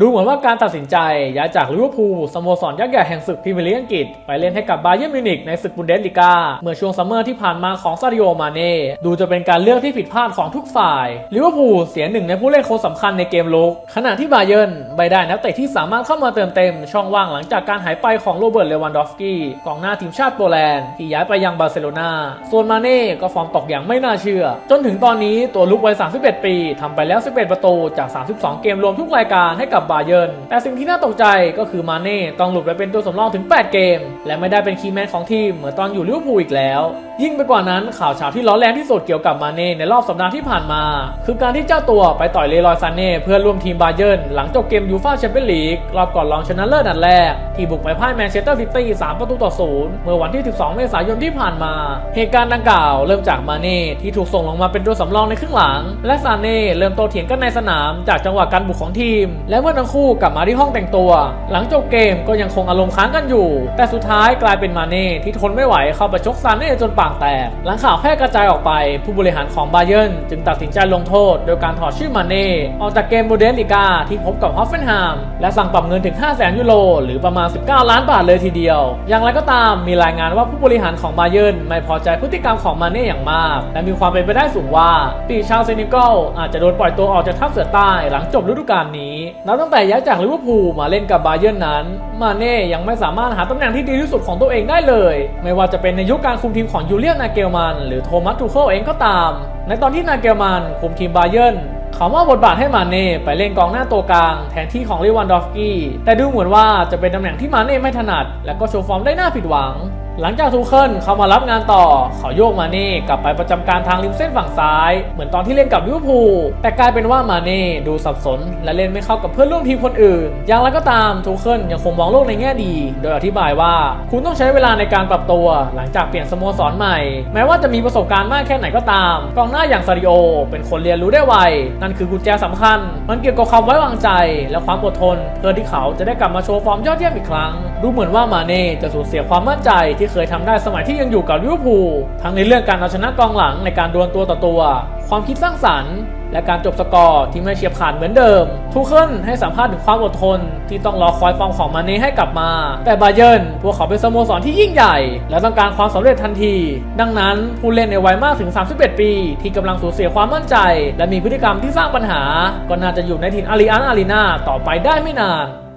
ดูเหมือนว่าการตัดสินใจย้ายจากลิเวอร์พูลสโมสรยักษ์ใหญ่แห่งศึกพรีเมียร์ลีกอังกฤษ ไปเล่นให้กับบาเยิร์นมิวนิกในศึกบุนเดสลีกาเมื่อช่วงซัมเมอร์ที่ผ่านมาของซาดิโอมาเน่ดูจะเป็นการเลือกที่ผิดพลาดของทุกฝ่ายลิเวอร์พูลเสียหนึ่งในผู้เล่นคนสำคัญในเกมลุกขณะที่บาเยิร์นไม่ได้นักเตะที่สามารถเข้ามาเติมเต็ม ช่องว่างหลังจากการหายไปของโรเบิร์ตเลวันดอฟสกี้กองหน้าทีมชาติโปแลนด์ที่ย้ายไปยังบาร์เซโลนาส่วนมาเน่ก็ฟอร์มตกอย่างไม่น่าเชื่อ จนถึงตอนนี้ตัวลุกวัย 31 ปีทำไปแล้ว 11 ประตูจาก 32 เกมรวมทุกรายการให้กับบาเยิร์นแต่สิ่งที่น่าตกใจก็คือมาเน่ต้องหลุดไปเป็นตัวสำรองถึง 8 เกม และไม่ได้เป็นคีย์แมนของทีมเหมือนตอนอยู่ลิเวอร์พูลอีกแล้ว ยิ่งไปกว่านั้นข่าวเช้าที่ร้อนแรงที่สุดเกี่ยวกับมาเน่ในรอบสัปดาห์ที่ผ่านมา คือการที่เจ้าตัวไปต่อยเลรอยซานเน่เพื่อร่วมทีมบาเยิร์นหลังจบเกมยูฟ่าแชมเปี้ยนลีกรอบก่อนรองชนะเลิศนัดแรกที่บุกไปพ่ายแมนเชสเตอร์ซิตี้3ประตูต่อศูนย์เมื่อวันที่ 12 เมษายนที่ผ่านมา เหตุการณ์ดังกล่าวเริ่มจากมาเน่ที่ถูกส่งลงมาเป็นตัวสำรองในครึ่งหลัง และซานเน่เริ่มโตเถียงกันในสนามจากจังหวะการบุกของทีม และเมื่อทั้งคู่กลับมาที่ห้องแต่งตัว หลังจบเกมก็ยังคงอารมณ์ค้างกันอยู่ แต่สุดท้ายกลายเป็นมาเน่ที่ทนไม่ไหวเข้าไปชกซานเน่จนปากแตก หลังข่าวแพร่กระจายออกไป ผู้บริหารของบาเยิร์นจึงตัดสินใจลงโทษ โดยการถอดชื่อมาเน่ออกจากเกมบูเดสลิกาที่พบกับฮอฟเฟนไฮม์และสั่งปรับเงินถึง 5 0 0แสนยูโรหรือประมาณ 19 ล้านบาทเลยทีเดียว อย่างไรก็ตามมีรายงานว่าผู้บริหารของบาเยิร์นไม่พอใจพฤติกรรมของมาเน่อย่างมาก และมีความเป็นไปได้สูงว่า ปีชาวเซนิเกลอาจจะโดนปล่อยตัวออกจากทัพเสือใต้หลังจบฤดูกาลนี้นับตั้งแต่ย้ายจากลิเวอร์พูลมาเล่นกับบาเยิร์นนั้น มาเน่ยังไม่สามารถหาตำแหน่งที่ดีที่สุดของตัวเองได้เลย ไม่ว่าจะเป็นในยุคการคุมทีมของยูเลียนนาเกลมัน หรือโทมัสทูเคิลเองก็ตาม ในตอนที่นาเกลมันคุมทีมบาเยิร์นเขามอบบทบาทให้มาเน่ไปเล่นกองหน้าตัวกลาง แทนที่ของเลวันดอฟกี้แต่ดูเหมือนว่าจะเป็นตำแหน่งที่มาเน่ไม่ถนัด และก็โชว์ฟอร์มได้น่าผิดหวัง หลังจากทูเคิลเขามารับงานต่อเขาโยกมาเน่กลับไปประจำการทางริมเส้นฝั่งซ้าย เหมือนตอนที่เล่นกับลิเวอร์พูลแต่กลายเป็นว่ามาเน่ดูสับสน และเล่นไม่เข้ากับเพื่อนร่วมทีมคนอื่น อย่างไรก็ตามทูเคิลยังคงมองโลกในแง่ดี โดยอธิบายว่า คุณต้องใช้เวลาในการปรับตัว หลังจากเปลี่ยนสโมสรใหม่ แม้ว่าจะมีประสบการณ์มากแค่ไหนก็ตาม กองหน้าอย่างซาริโอ เป็นคนเรียนรู้ได้ไวนั่นคือกุญแจสำคัญ มันเกี่ยวกับความไว้วางใจ และความอดทน เพื่อที่เขาจะได้กลับมาโชว์ฟอร์มยอดเยี่ยมอีกครั้ง ดูเหมือนว่ามาเน่จะสูญเสียความมั่นใจที่เคยทำได้สมัยที่ยังอยู่กับลิเวอร์พูลทั้งในเรื่องการเอาชนะกองหลังในการดวลตัวต่อตัว ความคิดสร้างสรรค์ และการจบสกอร์ที่ไม่เฉียบขาดเหมือนเดิมทูเคิลให้สัมภาษณ์ถึงความอดทน ที่ต้องรอคอยฟอร์มของมาเน่ให้กลับมา แต่บาเยิร์นพวกเขาเป็นสโมสรที่ยิ่งใหญ่ และต้องการความสำเร็จทันที ดังนั้นผู้เล่นในวัยมากถึง 31 ปี ที่กำลังสูญเสียความมั่นใจ และมีพฤติกรรมที่สร้างปัญหา ก็น่าจะอยู่ในถิ่นอารีอันอารีนาต่อไปได้ไม่นาน